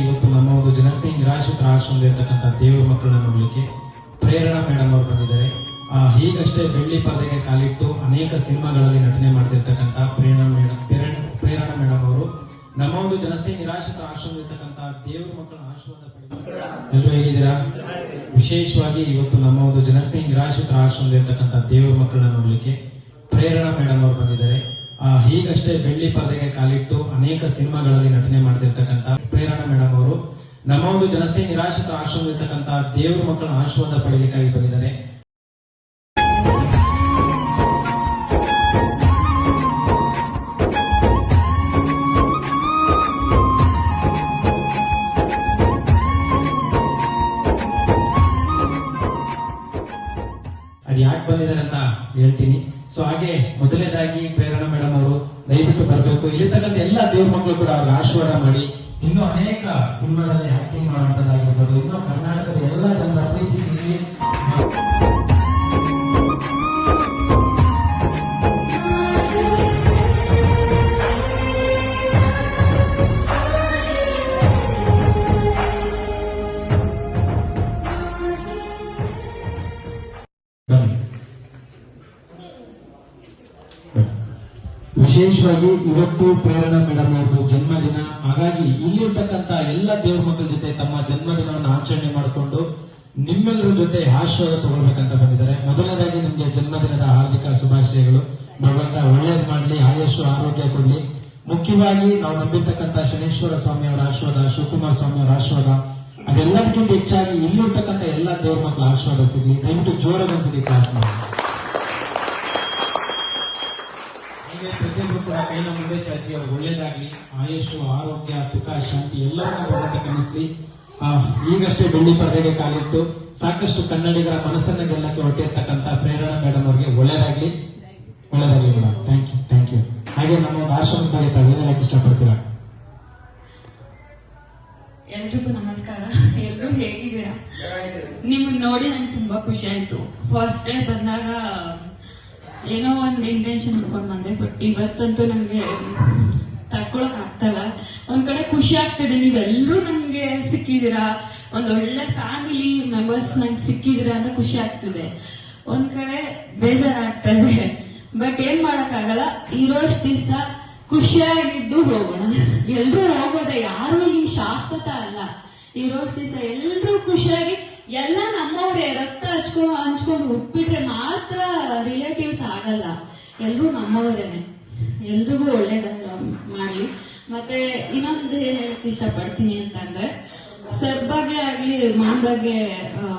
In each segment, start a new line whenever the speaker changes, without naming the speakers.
ಇವತ್ತು ನಮ್ಮ ಒಂದು ಜನಸ್ನೇಹಿ ನಿರಾಶ್ರಿತರ ಆಶ್ರಮದ ಇರ್ತಕ್ಕಂಥ ದೇವರ ಮಕ್ಕಳನ್ನ ನೋಡ್ಲಿಕ್ಕೆ ಪ್ರೇರಣಾ ಮೇಡಮ್ ಅವರು ಬಂದಿದ್ದಾರೆ. ಆ, ಹೀಗಷ್ಟೇ ಬೆಳ್ಳಿ ಪರದೆಗೆ ಕಾಲಿಟ್ಟು ಅನೇಕ ಸಿನಿಮಾಗಳಲ್ಲಿ ನಟನೆ ಮಾಡ್ತಿರ್ತಕ್ಕಂಥ ಪ್ರೇರಣಾ ಮೇಡಮ್ ಪ್ರೇರಣಾ ಮೇಡಮ್ ಅವರು ನಮ್ಮ ಒಂದು ಜನಸ್ನೇಹಿ ನಿರಾಶ್ರಿತರ ಆಶ್ರಮದ ಇರ್ತಕ್ಕಂಥ ದೇವರ ಮಕ್ಕಳ ಆಶೀರ್ವಾದ ಎಲ್ಲರೂ ಹೇಗಿದ್ದೀರಾ? ವಿಶೇಷವಾಗಿ ಇವತ್ತು ನಮ್ಮ ಒಂದು ಜನಸ್ನೇಹಿ ನಿರಾಶ್ರಿತರ ಆಶ್ರಮದ ಇರ್ತಕ್ಕಂಥ ದೇವರ ಮಕ್ಕಳನ್ನ ನೋಡ್ಲಿಕ್ಕೆ ಪ್ರೇರಣಾ ಮೇಡಮ್ ಅವರು ಬಂದಿದ್ದಾರೆ. ಆ, ಈಗಷ್ಟೇ ಬೆಳ್ಳಿ ಪರದೆಗೆ ಕಾಲಿಟ್ಟು ಅನೇಕ ಸಿನಿಮಾಗಳಲ್ಲಿ ನಟನೆ ಮಾಡ್ತಿರ್ತಕ್ಕಂಥ ಪ್ರೇರಣಾ ಮೇಡಮ್ ಅವರು, ನಮ್ಮ ಒಂದು ಜನಸ್ನೇಹಿ ನಿರಾಶ್ರಿತ ಆಶ್ರಮದಲ್ಲಿರ್ತಕ್ಕಂತಹ ದೇವರ ಮಕ್ಕಳ ಆಶೀರ್ವಾದ ಪಡೆಯಲಿಕ್ಕಾಗಿ ಬಂದಿದ್ದಾರೆ. ಅದು ಯಾಕೆ ಬಂದಿದ್ದಾರೆ ಅಂತ ಹೇಳ್ತೀನಿ. ಸೊ ಹಾಗೆ ಮೊದಲನೇದಾಗಿ ಪ್ರೇರಣಾ ಮೇಡಮ್ ಅವರು, ದಯವಿಟ್ಟು ಬರಬೇಕು. ಇಲ್ಲಿರ್ತಕ್ಕಂಥ ಎಲ್ಲ ದೇವ್ರ ಮಕ್ಕಳು ಕೂಡ ಅವ್ರಿಗೆ ಆಶೀರ್ವಾದ ಮಾಡಿ ಇನ್ನೂ ಅನೇಕ ಸಿನಿಮಾದಲ್ಲಿ ಆಕ್ಟಿಂಗ್ ಮಾಡುವಂತದ್ದಾಗಿರ್ಬೋದು ಇನ್ನು ಕರ್ನಾಟಕದ ಎಲ್ಲ ಜನರ ಪ್ರೀತಿ ವಿಶೇಷವಾಗಿ ಇವತ್ತು ಪ್ರೇರಣಾ ಮೇಡಮ್ ಅವ್ರದ್ದು ಜನ್ಮದಿನ. ಹಾಗಾಗಿ ಇಲ್ಲಿರ್ತಕ್ಕಂಥ ಎಲ್ಲ ದೇವ್ರ ಮಕ್ಕಳ ಜೊತೆ ತಮ್ಮ ಜನ್ಮದಿನವನ್ನು ಆಚರಣೆ ಮಾಡಿಕೊಂಡು ನಿಮ್ಮೆಲ್ಲರ ಜೊತೆ ಆಶೀರ್ವಾದ ತಗೊಳ್ಬೇಕಂತ ಬಂದಿದ್ದಾರೆ. ಮೊದಲನೇದಾಗಿ ನಿಮ್ಗೆ ಜನ್ಮದಿನದ ಹಾರ್ದಿಕ ಶುಭಾಶಯಗಳು. ಭಗವಂತ ಒಳ್ಳೇದು ಮಾಡಲಿ, ಆಯಸ್ಸು, ಆರೋಗ್ಯ ಕೊಡ್ಲಿ. ಮುಖ್ಯವಾಗಿ ನಾವು ನಂಬಿರ್ತಕ್ಕಂಥ ಶನೇಶ್ವರ ಸ್ವಾಮಿ ಅವರ ಆಶೀರ್ವಾದ, ಶಿವಕುಮಾರ ಸ್ವಾಮಿ ಅವರ ಆಶೀರ್ವಾದ, ಅದೆಲ್ಲದಕ್ಕಿಂತ ಹೆಚ್ಚಾಗಿ ಇಲ್ಲಿರ್ತಕ್ಕಂಥ ಎಲ್ಲ ದೇವ್ರ ಮಕ್ಕಳ ಆಶೀರ್ವಾದ ಸಿಗ್ಲಿ. ದಯವಿಟ್ಟು ಜೋರಾಗಿ ಒಂದ್ಸತಿ ಪ್ರಾರ್ಥನೆ ಹೀಗೆ ಪ್ರತಿಯೊಬ್ಬರು ಕೂಡ ಕೈನ ಮುಂದೆ ಚಾಚಿ ಅವ್ರಿಗೆ ಒಳ್ಳೇದಾಗ್ಲಿ. ಆಯುಷು ಆರೋಗ್ಯ ಸುಖ ಶಾಂತಿ ಎಲ್ಲವನ್ನ ಭಗವಂತ ಕಲಿಸ್ಲಿ ಆ, ಈಗಷ್ಟೇ ಬೆಳ್ಳಿ ಪರದೆಗೆ ಕಾಲಿಟ್ಟು ಸಾಕಷ್ಟು ಕನ್ನಡಿಗರ ಮನಸ್ಸನ್ನ ಗೆಲ್ಲಕ್ಕೆ ಹೊಟ್ಟಿರ್ತಕ್ಕಂಥ ಪ್ರೇರಣಾ ಮೇಡಮ್ ಅವರಿಗೆ ಒಳ್ಳೇದಾಗ್ಲಿ. ಒಳ್ಳೇದಾಗ್ಲಿ madam thank you thank you ಹಾಗೆ ನಮ್ಮ ಒಂದು ಆಶ್ರಮ ಬಗ್ಗೆ ತಾವು ಏನ್ ಇಷ್ಟಪಡ್ತೀರಾ?
ಎಲ್ರಿಗೂ ನಮಸ್ಕಾರ. ಎಲ್ರು ಹೇಗಿದ್ದೀರಾ? ನಿಮ್ಮನ್ನ ನೋಡಿ ನಂಗೆ ತುಂಬಾ ಖುಷಿ ಆಯ್ತು. ಫಸ್ಟ್ ಡೇ ಬಂದಾಗ ಏನೋ ಒಂದ್ ಇಂಟೆನ್ಷನ್ ಇಟ್ಕೊಂಡ್ ಬಂದೆ ಬಟ್ ಇವತ್ತಂತೂ ನಮ್ಗೆ ತಡ್ಕೊಳಕ್ ಆಗ್ತಲ್ಲ. ಒಂದ್ ಕಡೆ ಖುಷಿ ಆಗ್ತಿದೆ. ನೀವೆಲ್ಲರೂ ನಮ್ಗೆ ಸಿಕ್ಕಿದೀರಾ ಒಂದ್ ಒಳ್ಳೆ ಫ್ಯಾಮಿಲಿ ಮೆಂಬರ್ಸ್ ನಂಗೆ ಸಿಕ್ಕಿದೀರಾ ಅಂತ ಖುಷಿ ಆಗ್ತಿದೆ. ಒಂದ್ ಕಡೆ ಬೇಜಾರಾಗ್ತಾ ಇದೆ. ಬಟ್ ಏನ್ ಮಾಡಕ್ಕಾಗಲ್ಲ? ಇರೋಷ್ಟು ದಿವ್ಸ ಖುಷಿಯಾಗಿದ್ದು ಹೋಗೋಣ. ಎಲ್ರೂ ಹೋಗೋದೆ ಯಾರು ಇಲ್ಲಿ ಶಾಶ್ವತ ಅಲ್ಲ. ಇರೋಷ್ಟು ದಿವಸ ಎಲ್ರೂ ಖುಷಿಯಾಗಿ ಎಲ್ಲ ನಮ್ಮವ್ರೆ ರಕ್ತ ಹಚ್ಕೊ ಹಂಚ್ಕೊಂಡು ಹುಟ್ಬಿಟ್ರೆ ಮಾತ್ರ ರಿಲೇಟಿವ್ಸ್ ಆಗಲ್ಲ. ಎಲ್ರೂ ನಮ್ಮವರೇನೆ. ಎಲ್ರಿಗೂ ಒಳ್ಳೇದನ್ನ ಮಾಡ್ಲಿ. ಮತ್ತೆ ಇನ್ನೊಂದು ಏನ್ ಹೇಳಕ್ ಇಷ್ಟಪಡ್ತೀನಿ ಅಂತಂದ್ರೆ, ಸರ್ ಬಗ್ಗೆ ಆಗ್ಲಿ, ಮಾನ್ ಬಗ್ಗೆ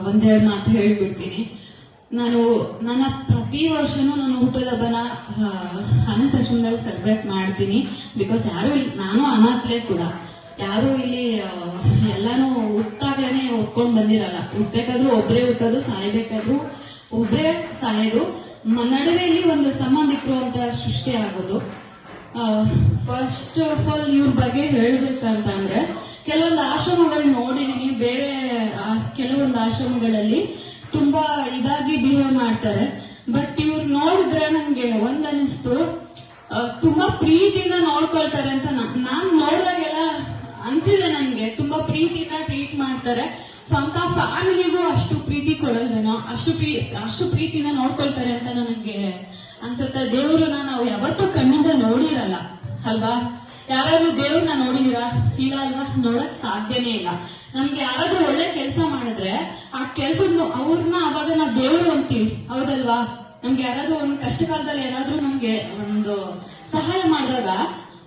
ಒಂದೆರಡು ಮಾತು ಹೇಳ್ಬಿಡ್ತೀನಿ. ನಾನು ನನ್ನ ಪ್ರತಿ ವರ್ಷನೂ ನಾನು ಹುಟ್ಟದ ಹಬ್ಬನ ಅನಾಥಾಶ್ರಮದಲ್ಲಿ ಸೆಲೆಬ್ರೇಟ್ ಮಾಡ್ತೀನಿ. ಬಿಕಾಸ್ ಯಾರು ನಾನು ಅನಾಥಲೇ ಕೂಡ. ಯಾರು ಇಲ್ಲಿ ಎಲ್ಲಾನು ಒಪ್ಕೊಂಡ್ ಬಂದಿರಲ್ಲ. ಹುಟ್ಟಬೇಕಾದ್ರು ಒಬ್ರೇ ಹುಟ್ಟೋದು ಸಾಯ್ಬೇಕಾದ್ರೂ ಒಬ್ರೇ ಸಾಯೋದು ನಡುವೆಯಲ್ಲಿ ಒಂದು ಸಂಬಂಧಿಕರು ಅಂತ ಸೃಷ್ಟಿ ಆಗೋದು. ಫಸ್ಟ್ ಆಫ್ ಆಲ್ ಇವ್ರ ಬಗ್ಗೆ ಹೇಳ್ಬೇಕಂತಂದ್ರೆ ಕೆಲವೊಂದು ಆಶ್ರಮಗಳು ನೋಡಿದೀನಿ. ಬೇರೆ ಕೆಲವೊಂದು ಆಶ್ರಮಗಳಲ್ಲಿ ತುಂಬಾ ಇದಾಗಿ ಬಿಹೇವ್ ಮಾಡ್ತಾರೆ. ಬಟ್ ಇವ್ರು ನೋಡಿದ್ರೆ ನಂಗೆ ಒಂದ್ ಅನಿಸ್ತು ತುಂಬಾ ಪ್ರೀತಿಯಿಂದ ನೋಡ್ಕೊಳ್ತಾರೆ ಅಂತ ನಾನ್ ನೋಡಿದಾಗೆಲ್ಲ ಅನ್ಸಿದೆ ನನ್ಗೆ ತುಂಬಾ ಪ್ರೀತಿಯಿಂದ ಟ್ರೀಟ್ ಮಾಡ್ತಾರೆ. ಸ್ವಂತ ಫ್ಯಾಮಿಲಿಗೂ ಅಷ್ಟು ಪ್ರೀತಿ ಕೊಡಲ್ವೇನೋ? ಅಷ್ಟು ಅಷ್ಟು ಪ್ರೀತಿನ ನೋಡ್ಕೊಳ್ತಾರೆ ಅಂತ ನನಗೆ ಅನ್ಸುತ್ತೆ. ದೇವ್ರನ್ನ ನಾವು ಯಾವತ್ತೂ ಕಣ್ಣಿಂದ ನೋಡಿರಲ್ಲ, ಅಲ್ವಾ? ಯಾರಾದ್ರೂ ದೇವ್ರನ್ನ ನೋಡಿದೀರಾ? ಇಲ್ಲ, ಅಲ್ವಾ? ನೋಡಕ್ ಸಾಧ್ಯನೇ ಇಲ್ಲ. ನಮ್ಗೆ ಯಾರಾದ್ರೂ ಒಳ್ಳೆ ಕೆಲಸ ಮಾಡಿದ್ರೆ ಆ ಕೆಲ್ಸದ ಅವ್ರನ್ನ ಅವಾಗ ನಾವು ದೇವ್ರು ಅಂತೀವಿ. ಹೌದಲ್ವಾ? ನಮ್ಗೆ ಯಾರಾದ್ರೂ ಒಂದ್ ಕಷ್ಟ ಕಾಲದಲ್ಲಿ ಏನಾದ್ರೂ ನಮ್ಗೆ ಒಂದು ಸಹಾಯ ಮಾಡಿದಾಗ,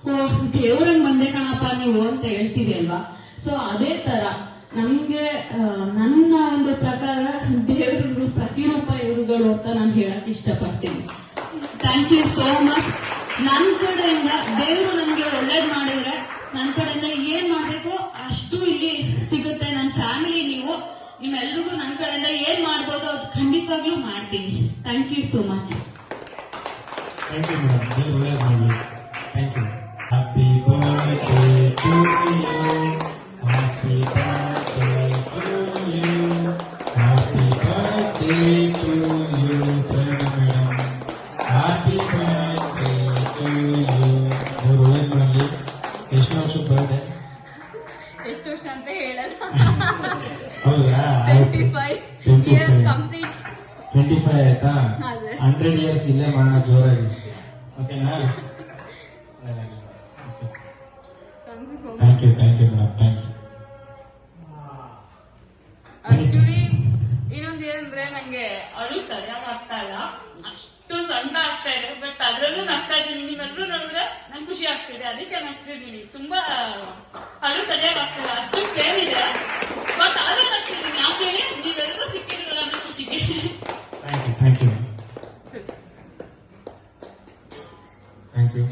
ಓ ದೇವ್ರಂಗ್ ಬಂದೆ ಕಣಪ್ಪ, ನೀವು ಅಂತ ಹೇಳ್ತೀವಿ, ಅಲ್ವಾ? ಸೊ ಅದೇ ತರ. ನಮ್ಗೆ ನನ್ನ ಒಂದು ಪ್ರಕಾರ ದೇವರು ಪ್ರತಿರೂಪ ಇವರುಗಳು ಅಂತ ನಾನು ಹೇಳಕ್ ಇಷ್ಟಪಡ್ತೀನಿ. ಥ್ಯಾಂಕ್ ಯು ಸೋ ಮಚ್ ನನ್ ಕಡೆಯಿಂದ ದೇವರು ನನಗೆ ಒಳ್ಳೇದು ಮಾಡಿದ್ರೆ ನನ್ ಕಡೆಯಿಂದ ಏನ್ ಮಾಡ್ಬೇಕು ಅಷ್ಟು ಇಲ್ಲಿ ಸಿಗುತ್ತೆ. ನನ್ನ ಫ್ಯಾಮಿಲಿ ನೀವು, ನಿಮ್ಮೆಲ್ರಿಗೂ ನನ್ ಕಡೆಯಿಂದ ಏನ್ ಮಾಡ್ಬೋದು ಅದು ಖಂಡಿತವಾಗ್ಲೂ ಮಾಡ್ತೀನಿ. Thank you so much
thank you thank you happy birthday to you
twenty five
25.
Year complete
twenty five ಆಯ್ತಾ? ಹಂಡ್ರೆಡ್ ಇಯರ್ಸ್ ಇಲ್ಲೇ ಮಾಡೋಣ ಜೋರಾಗಿ. ಓಕೆನಾ thank you thank you madam thank you
actually ಇನ್ನೊಂದ್ ಏನಂದ್ರೆ ನಂಗೆ ಅಳು ತಡೆಯಕ್ ಆಗ್ತಾ ಇಲ್ಲ ಅಷ್ಟು ಸಣ್ಣ ಆಗ್ತಾ ಇದೆ ಬಟ್ ಅದ್ರಲ್ಲೂ ನಗ್ತಾ ಇದ್ದೀನಿ. ನೀವೆಲ್ಲರೂ ನೋಡಿದ್ರೆ ನಂಗೆ ಖುಷಿ ಆಗ್ತಿದೆ. ಅದಕ್ಕೆ ನಗ್ತಿದ್ದೀನಿ ತುಂಬಾ ಅಳು ಆಗ್ತಿಲ್ಲ ಅಷ್ಟು ಪ್ರೇಮ್ ಇದೆ. ಬಟ್ ಆದ್ರೂ ಯಾಕೆ ಹೇಳಿ ನೀವೆಲ್ಲರೂ ಸಿಕ್ಕಿದ್ರಲ್ಲ ಅನ್ನೋ ಖುಷಿಗೆ
thank you thank you thank you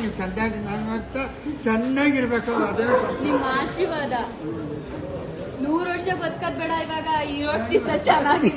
ನೀವು ಚೆನ್ನಾಗಿ ಅಂತ ಚೆನ್ನಾಗಿರ್ಬೇಕು, ಅದೇ
ನಿಮ್ಮ ಆಶೀರ್ವಾದ. ನೂರು ವರ್ಷ ಬದುಕೋದ್ ಬೇಡ ಇವಾಗ, ಈ ವರ್ಷ ದಿವಸ ಚೆನ್ನಾಗಿ